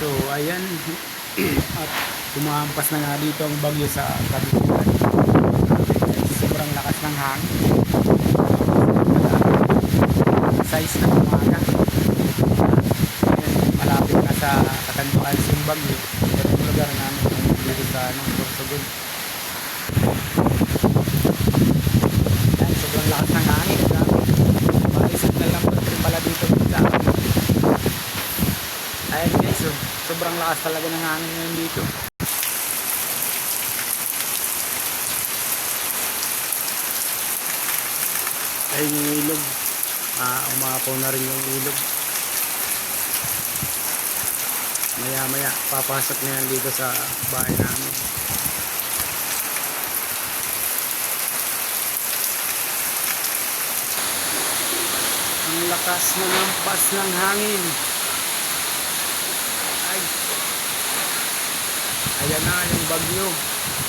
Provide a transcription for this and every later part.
So, ayan. At kumahampas na nga dito ang bagyo sa kabikulan. Sobrang lakas ng hangin. Size ng umaga. Malapit na sa katanduan yung bagyo. Ito yung lugar namin dito sa ano, Sorsogon. Ayan, sobrang lakas ng hangin. Grabe. Maisip na lang pala dito sa amin. Ayan guys, oh, sobrang lakas talaga ng hangin ngayon dito. Ayun yung ilog. Ah, umapaw na rin yung ilog. Maya maya, papasok na yan dito sa bahay namin. Ang lakas ng pas ng hangin. Ayan na yung bagyo.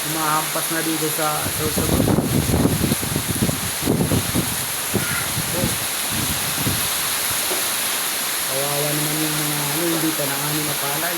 Umahampas na dito sa. Oh. Kawawa naman yung mga ano, hindi pa na ano na palay.